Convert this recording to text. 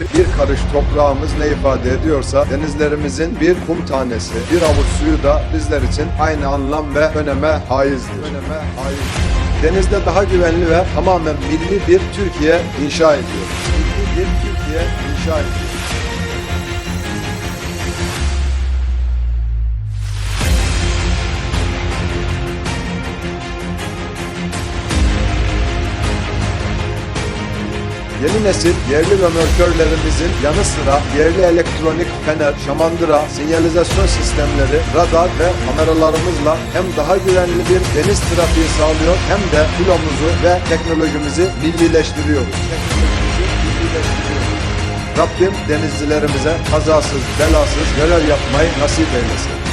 Bir karış toprağımız ne ifade ediyorsa denizlerimizin bir kum tanesi, bir avuç suyu da bizler için aynı anlam ve öneme haizdir. Öneme haizdir. Denizde daha güvenli ve tamamen milli bir Türkiye inşa ediyoruz. Milli bir Türkiye inşa ediyoruz. Yeni nesil yerli römorkörlerimizin yanı sıra yerli elektronik fener, şamandıra, sinyalizasyon sistemleri, radar ve kameralarımızla hem daha güvenli bir deniz trafiği sağlıyor hem de filomuzu ve teknolojimizi millileştiriyoruz. Teknolojimizi millileştiriyoruz. Rabbim denizcilerimize kazasız, belasız görev yapmayı nasip eylesin.